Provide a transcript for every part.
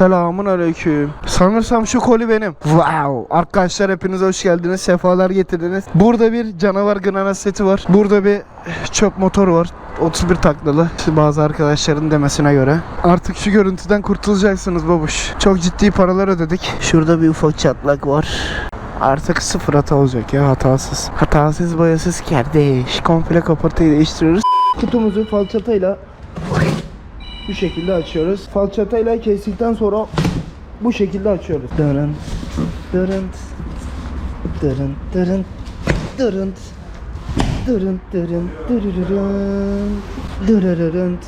Selamun aleyküm. Sanırsam şu koli benim. Wow. Arkadaşlar hepiniz hoş geldiniz. Sefalar getirdiniz. Burada bir canavar granat seti var. Burada bir çöp motor var. 31 taklalı. Bazı arkadaşların demesine göre. Artık şu görüntüden kurtulacaksınız babuş. Çok ciddi paralar ödedik. Şurada bir ufak çatlak var. Artık sıfır hata olacak ya hatasız. Hatasız boyasız kardeş. Komple kaportayı değiştiriyoruz. Kutumuzu falçatayla bu şekilde açıyoruz. Falçatayla kestikten sonra bu şekilde açıyoruz. Dırın, dırın, dırın, dırın, dırın, dırın, dırın, dırırırın, dırırırın.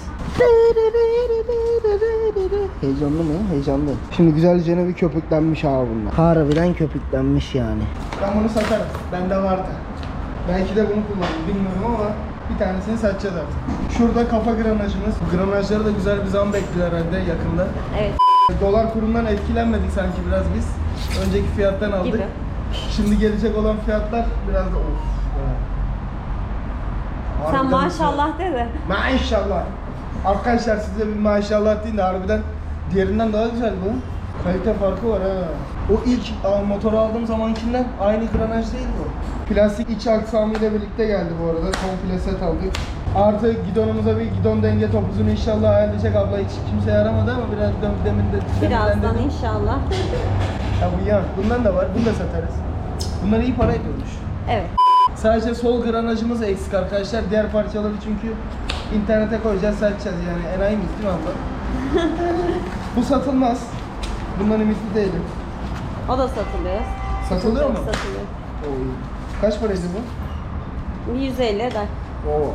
Heyecanlı mı? Heyecanlı. Şimdi güzelce bir köpüklenmiş abi bunlar. Harbiden köpüklenmiş yani. Ben bunu satarım. Bende vardı. Belki de bunu kullanırım bilmiyorum ama bir tanesini satacağız artık. Şurada kafa granajımız. Granajları da güzel bir zam bekliyor herhalde yakında. Evet Dolar kurundan etkilenmedik sanki biraz biz. Önceki fiyattan aldık. gibi. Şimdi gelecek olan fiyatlar biraz da of. Sen Harbiden maşallah de de. Maşallah. Arkadaşlar size bir maşallah deyin de harbiden diğerinden daha güzel bu. Kalite farkı var ha. O ilk a, motoru aldığım zamankinden aynı granaj değil bu. Plastik iç aksamı ile birlikte geldi bu arada. Komple set aldık. Artı gidonumuza bir gidon denge topuzunu inşallah ayarlayacak abla hiç kimse yaramadı ama biraz dem, demin de Birazdan dedim. inşallah. Ya bu yan. Bundan da var. Bunu da satarız. Bunlar iyi para ediyormuş. Evet. Sadece sol granajımız eksik arkadaşlar. Diğer parçaları çünkü internete koyacağız, satacağız yani. Enayi miyiz değil mi abla? Bu satılmaz. Bundan ümitli değilim. O da satılıyor. Satılıyor mu? Satılıyor. Oy. Kaç paraydı bu? 150 eder. Oo.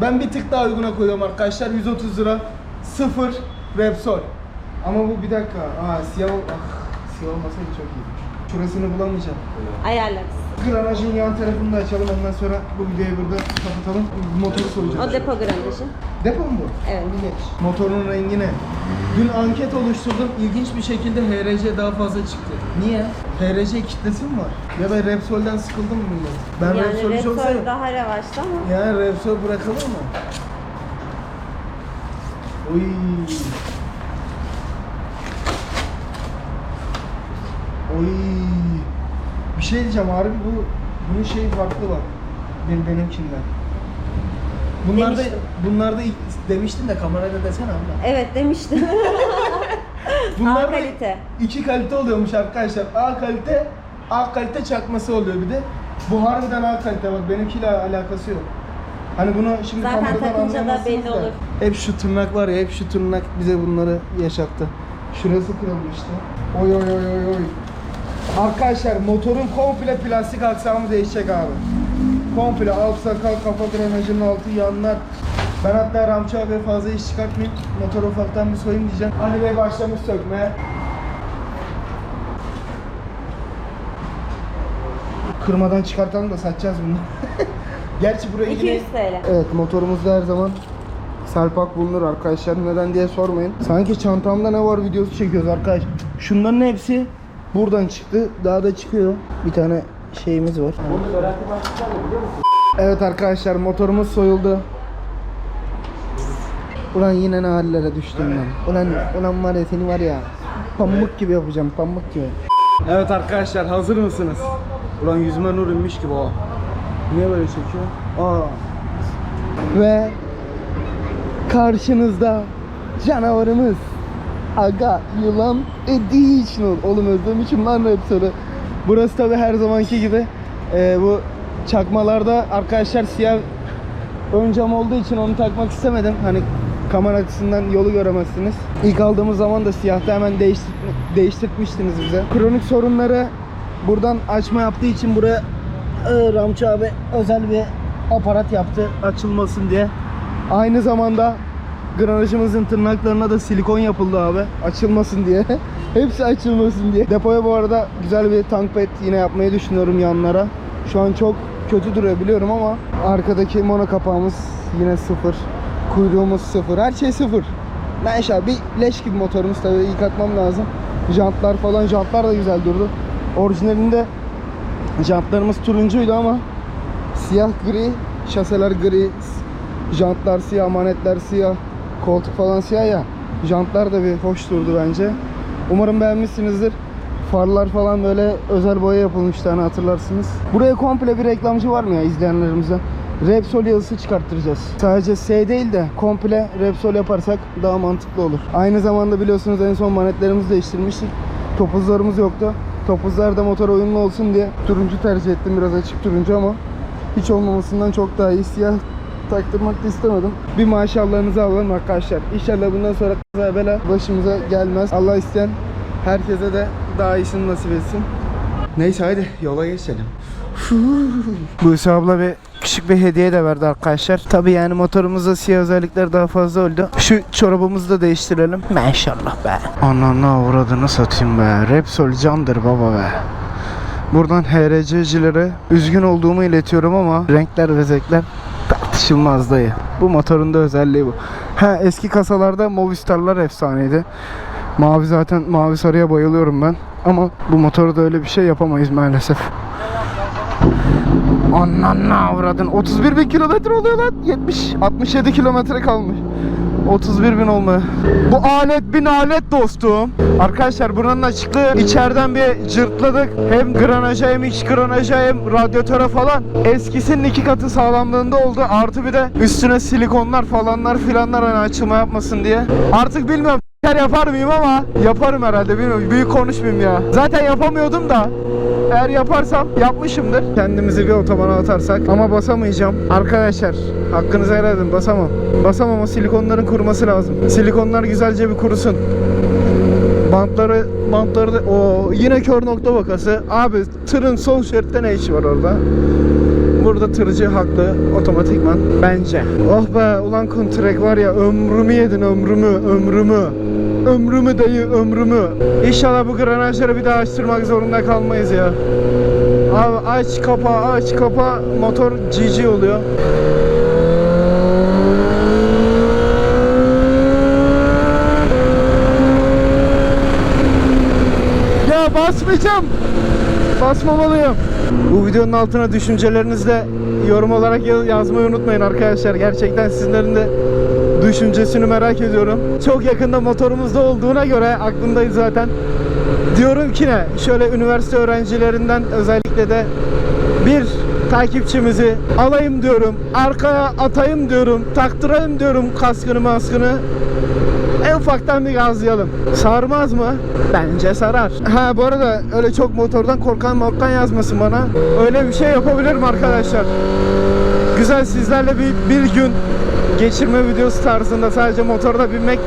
Ben bir tık daha uyguna koyuyorum arkadaşlar. 130 lira. Sıfır Repsol. Ama bu bir dakika. Aa siyah ol- ah, siyah olmasaydı çok iyi. Şurasını bulamayacağım. Ayarlarız. Granajın yan tarafını da açalım. Ondan sonra bu videoyu burada kapatalım. Motoru soracağım. O depo granajı. Depo mu bu? Evet. Geç. Motorun rengi ne? Dün anket oluşturdum. İlginç bir şekilde HRC daha fazla çıktı. Niye? HRC kitlesi mi var? Ya da Repsol'den sıkıldım mı millet? Ben yani Repsol'ü çok Repsol seviyorum. daha revaçta ama. Yani Repsol bırakılır mı? Uy. Oy. Bir şey diyeceğim harbi bu bunun şeyi farklı bak. Benim benimkinden. Bunlarda Demiştim. bunlarda ilk- demiştin de kamerada desene abla. Evet demiştim. Bunlarda A kalite. iki kalite oluyormuş arkadaşlar. A kalite, A kalite çakması oluyor bir de. Bu harbiden A kalite bak benimkiyle alakası yok. Hani bunu şimdi Zaten kameradan takınca da anlayamazsınız belli olur. Hep şu tırnak var ya, hep şu tırnak bize bunları yaşattı. Şurası kırılmıştı. Oy oy oy oy oy. Arkadaşlar motorun komple plastik aksamı değişecek abi. Komple alt sakal, kafa granajının altı, yanlar. Ben hatta Ramçı abiye fazla iş çıkartmayayım. Motoru ufaktan bir soyayım diyeceğim. Ali Bey başlamış sökmeye. Kırmadan çıkartalım da satacağız bunu. Gerçi buraya yine... 200 TL. Evet motorumuzda her zaman selpak bulunur arkadaşlar. Neden diye sormayın. Sanki çantamda ne var videosu çekiyoruz arkadaş. Şunların hepsi buradan çıktı. Daha da çıkıyor. Bir tane şeyimiz var. Evet arkadaşlar motorumuz soyuldu. Ulan yine ne hallere düştüm ben. Ulan, ulan var ya seni var ya pamuk gibi yapacağım pamuk gibi. Evet arkadaşlar hazır mısınız? Ulan yüzüme nur inmiş gibi o. Niye böyle çekiyor? Aa. Ve karşınızda canavarımız Aga Yılan Edition. Oğlum özlemişim lan Repsol'u. Burası tabi her zamanki gibi e, bu çakmalarda arkadaşlar siyah ön cam olduğu için onu takmak istemedim. Hani kamera açısından yolu göremezsiniz. İlk aldığımız zaman da siyahta hemen değiştir değiştirtmiştiniz bize. Kronik sorunları buradan açma yaptığı için buraya e, Ramçı abi özel bir aparat yaptı açılmasın diye. Aynı zamanda granajımızın tırnaklarına da silikon yapıldı abi açılmasın diye. Hepsi açılmasın diye. Depoya bu arada güzel bir tank bed yine yapmayı düşünüyorum yanlara. Şu an çok kötü duruyor biliyorum ama arkadaki mono kapağımız yine sıfır. Kuyruğumuz sıfır. Her şey sıfır. Neyse bir leş gibi motorumuz tabii yıkatmam lazım. Jantlar falan jantlar da güzel durdu. Orijinalinde jantlarımız turuncuydu ama siyah gri Şaseler gri, jantlar siyah, manetler siyah, koltuk falan siyah ya. Jantlar da bir hoş durdu bence. Umarım beğenmişsinizdir. Farlar falan böyle özel boya yapılmıştı hani hatırlarsınız. Buraya komple bir reklamcı var mı ya izleyenlerimizden? Repsol yazısı çıkarttıracağız. Sadece S değil de komple Repsol yaparsak daha mantıklı olur. Aynı zamanda biliyorsunuz en son manetlerimizi değiştirmiştik. Topuzlarımız yoktu. Topuzlar da motora uyumlu olsun diye turuncu tercih ettim. Biraz açık turuncu ama hiç olmamasından çok daha iyi. Siyah taktırmak da istemedim. Bir maşallahınızı alalım arkadaşlar. İnşallah bundan sonra kaza bela başımıza gelmez. Allah isteyen herkese de daha iyisini nasip etsin. Neyse hadi yola geçelim. Buse abla bir küçük bir hediye de verdi arkadaşlar. Tabi yani motorumuzda siyah özellikler daha fazla oldu. Şu çorabımızı da değiştirelim. Maşallah be. Ananı avradını satayım be. Repsol candır baba be. Buradan HRC'cilere üzgün olduğumu iletiyorum ama renkler ve zevkler tartışılmaz dayı. Bu motorun da özelliği bu. Ha eski kasalarda Movistar'lar efsaneydi. Mavi zaten mavi sarıya bayılıyorum ben. Ama bu motorda öyle bir şey yapamayız maalesef. Ananı avradın. 31 bin kilometre oluyor lan. 70, 67 kilometre kalmış. 31 bin olma. Bu alet bin alet dostum. Arkadaşlar buranın açıklığı içeriden bir cırtladık. Hem granaja hem iç granaja hem radyatöre falan. Eskisinin iki katı sağlamlığında oldu. Artı bir de üstüne silikonlar falanlar filanlar hani açılma yapmasın diye. Artık bilmiyorum yapar mıyım ama yaparım herhalde bilmiyorum. Büyük konuşmayayım ya. Zaten yapamıyordum da. Eğer yaparsam yapmışımdır. Kendimizi bir otobana atarsak ama basamayacağım. Arkadaşlar hakkınızı helal edin basamam. Basamam o silikonların kuruması lazım. Silikonlar güzelce bir kurusun. Bantları bantları da o yine kör nokta vakası. Abi tırın sol şeritte ne işi var orada? Burada tırcı haklı otomatikman bence. Oh be ulan kontrek var ya ömrümü yedin ömrümü ömrümü. Ömrümü dayı ömrümü. İnşallah bu granajları bir daha açtırmak zorunda kalmayız ya. Abi aç kapa aç kapa motor GG oluyor. Ya basmayacağım. Basmamalıyım. Bu videonun altına düşüncelerinizi de yorum olarak ya- yazmayı unutmayın arkadaşlar. Gerçekten sizlerin de düşüncesini merak ediyorum. Çok yakında motorumuzda olduğuna göre aklımdayız zaten. Diyorum ki ne? Şöyle üniversite öğrencilerinden özellikle de bir takipçimizi alayım diyorum. Arkaya atayım diyorum. Taktırayım diyorum kaskını maskını. En ufaktan bir gazlayalım. Sarmaz mı? Bence sarar. Ha bu arada öyle çok motordan korkan morkan yazmasın bana. Öyle bir şey yapabilirim arkadaşlar. Güzel sizlerle bir, bir gün geçirme videosu tarzında sadece motorda binmek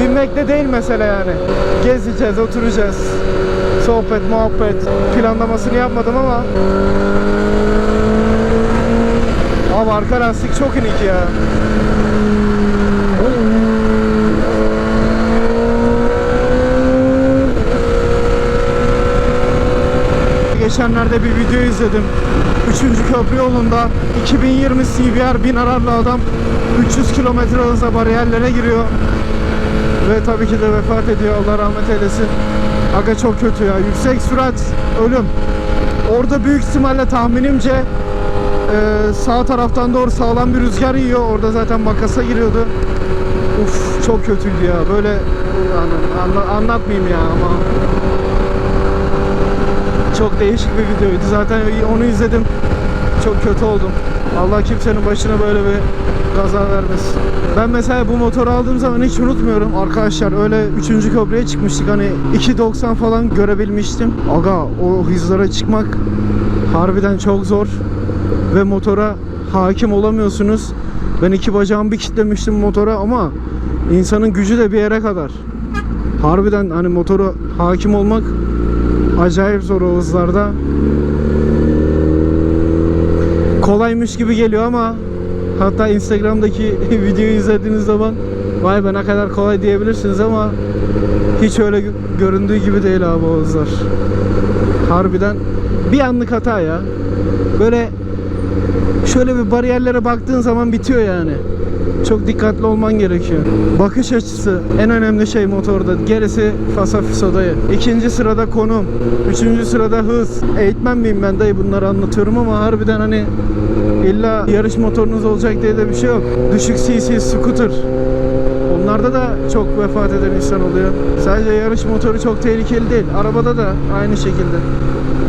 binmek de değil mesele yani. Gezeceğiz, oturacağız. Sohbet, muhabbet. Planlamasını yapmadım ama Abi arka lastik çok inik ya. Geçenlerde bir video izledim. 3. köprü yolunda 2020 CBR 1000 ararlı adam 300 kilometre hızla bariyerlere giriyor. Ve tabii ki de vefat ediyor. Allah rahmet eylesin. Aga çok kötü ya. Yüksek sürat ölüm. Orada büyük ihtimalle tahminimce e, sağ taraftan doğru sağlam bir rüzgar yiyor. Orada zaten makasa giriyordu. Uf çok kötüydü ya. Böyle anla- anla- anlatmayayım ya ama çok değişik bir videoydu. Zaten onu izledim. Çok kötü oldum. Allah kimsenin başına böyle bir kaza vermesin. Ben mesela bu motoru aldığım zaman hiç unutmuyorum. Arkadaşlar öyle 3. köprüye çıkmıştık. Hani 2.90 falan görebilmiştim. Aga o hızlara çıkmak harbiden çok zor. Ve motora hakim olamıyorsunuz. Ben iki bacağımı bir kitlemiştim motora ama insanın gücü de bir yere kadar. Harbiden hani motora hakim olmak acayip zor o hızlarda. Kolaymış gibi geliyor ama hatta Instagram'daki videoyu izlediğiniz zaman vay be ne kadar kolay diyebilirsiniz ama hiç öyle gö- göründüğü gibi değil abi o hızlar. Harbiden bir anlık hata ya. Böyle Şöyle bir bariyerlere baktığın zaman bitiyor yani. Çok dikkatli olman gerekiyor. Bakış açısı en önemli şey motorda. Gerisi fasafiso dayı. İkinci sırada konum. Üçüncü sırada hız. Eğitmen miyim ben dayı bunları anlatıyorum ama harbiden hani illa yarış motorunuz olacak diye de bir şey yok. Düşük cc scooter. Onlarda da çok vefat eden insan oluyor. Sadece yarış motoru çok tehlikeli değil. Arabada da aynı şekilde.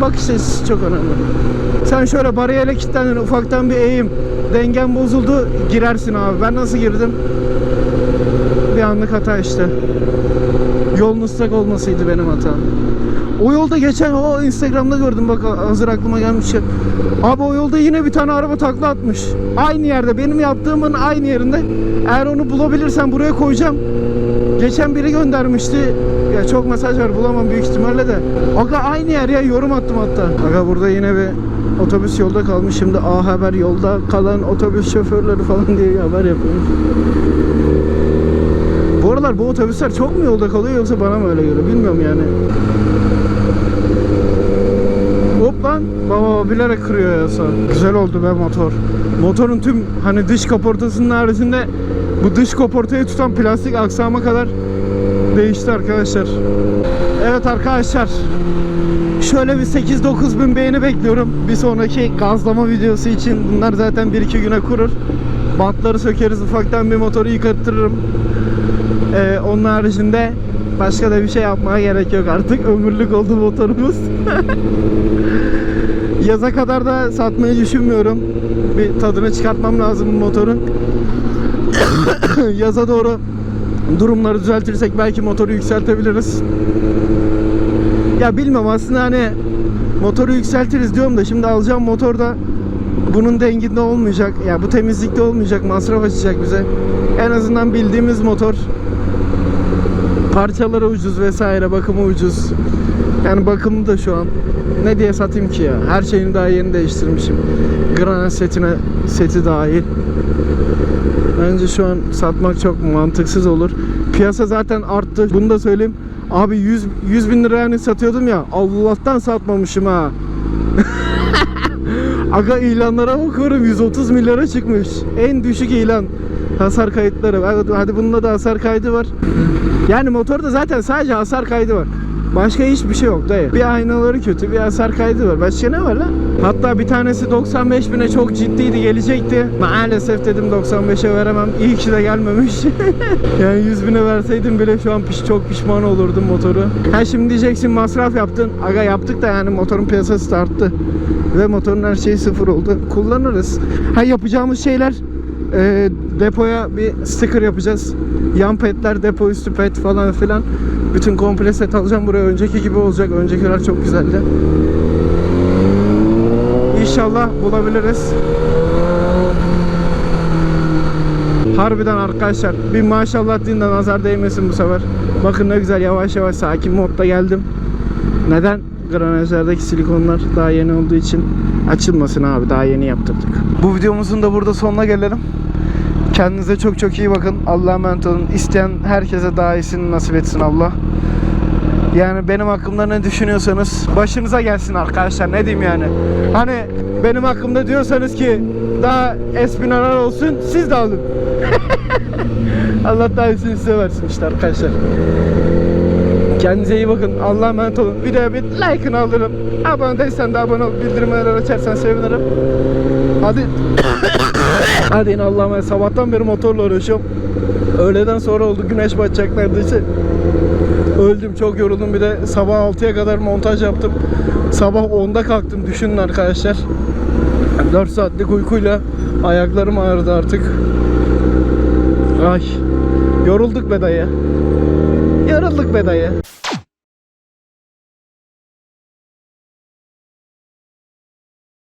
Bakış açısı çok önemli. Sen şöyle bariyere kilitlendin ufaktan bir eğim. Dengen bozuldu girersin abi. Ben nasıl girdim? Bir anlık hata işte. Yolun ıslak olmasıydı benim hatam. O yolda geçen o Instagram'da gördüm bak hazır aklıma gelmiş. Abi o yolda yine bir tane araba takla atmış. Aynı yerde benim yaptığımın aynı yerinde. Eğer onu bulabilirsem buraya koyacağım. Geçen biri göndermişti. Ya çok mesaj var bulamam büyük ihtimalle de. Aga aynı yer ya yorum attım hatta. Aga burada yine bir otobüs yolda kalmış. Şimdi A Haber yolda kalan otobüs şoförleri falan diye haber yapıyormuş. Bu aralar bu otobüsler çok mu yolda kalıyor yoksa bana mı öyle geliyor bilmiyorum yani. Hop lan baba bilerek kırıyor ya sağ. Güzel oldu be motor. Motorun tüm hani dış kaportasının haricinde bu dış kaportayı tutan plastik aksama kadar değişti arkadaşlar. Evet arkadaşlar. Şöyle bir 8-9 bin beğeni bekliyorum. Bir sonraki gazlama videosu için bunlar zaten 1-2 güne kurur. Bantları sökeriz ufaktan bir motoru yıkattırırım. Ee, onun haricinde başka da bir şey yapmaya gerek yok artık. Ömürlük oldu motorumuz. Yaza kadar da satmayı düşünmüyorum. Bir tadını çıkartmam lazım bu motorun. Yaza doğru durumları düzeltirsek belki motoru yükseltebiliriz. Ya bilmem aslında hani motoru yükseltiriz diyorum da şimdi alacağım motor da bunun denginde olmayacak. Ya bu temizlikte olmayacak. Masraf açacak bize. En azından bildiğimiz motor. Parçaları ucuz vesaire, bakımı ucuz. Yani bakımı da şu an ne diye satayım ki ya? Her şeyini daha yeni değiştirmişim. Granat setine seti dahil. Bence şu an satmak çok mantıksız olur. Piyasa zaten arttı. Bunu da söyleyeyim. Abi 100, 100 bin liraya hani satıyordum ya. Allah'tan satmamışım ha. Aga ilanlara bakıyorum 130 milyara çıkmış. En düşük ilan. Hasar kayıtları. Hadi, bunda da hasar kaydı var. Yani motorda zaten sadece hasar kaydı var. Başka hiçbir şey yok dayı. Bir aynaları kötü, bir hasar kaydı var. Başka ne var lan? Hatta bir tanesi 95 bine çok ciddiydi gelecekti. Maalesef dedim 95'e veremem. İyi ki de gelmemiş. yani 100 bine verseydim bile şu an piş, çok pişman olurdum motoru. Ha şimdi diyeceksin masraf yaptın. Aga yaptık da yani motorun piyasası da arttı. Ve motorun her şeyi sıfır oldu. Kullanırız. Ha yapacağımız şeyler e, depoya bir sticker yapacağız. Yan petler, depo üstü pet falan filan. Bütün komple set alacağım buraya. Önceki gibi olacak. Öncekiler çok güzeldi. İnşallah bulabiliriz. Harbiden arkadaşlar bir maşallah deyin de nazar değmesin bu sefer. Bakın ne güzel yavaş yavaş sakin modda geldim. Neden? Granajlardaki silikonlar daha yeni olduğu için açılmasın abi daha yeni yaptırdık. Bu videomuzun da burada sonuna gelelim. Kendinize çok çok iyi bakın. Allah'a emanet olun. İsteyen herkese daha iyisini nasip etsin Allah. Yani benim hakkımda ne düşünüyorsanız başınıza gelsin arkadaşlar. Ne diyeyim yani. Hani benim hakkımda diyorsanız ki daha espinalar olsun siz de alın. Allah daha iyisini size versin işte arkadaşlar. Kendinize iyi bakın. Allah'a emanet olun. Videoya bir like'ını alırım. Abone değilsen de abone ol. Bildirimleri açarsan sevinirim. Hadi. Hadi yine Allah'a emanet. Sabahtan beri motorla uğraşıyorum. Öğleden sonra oldu. Güneş batacak neredeyse. Öldüm. Çok yoruldum. Bir de sabah 6'ya kadar montaj yaptım. Sabah 10'da kalktım. Düşünün arkadaşlar. 4 saatlik uykuyla ayaklarım ağrıdı artık. Ay. Yorulduk be dayı. Yorulduk be dayı.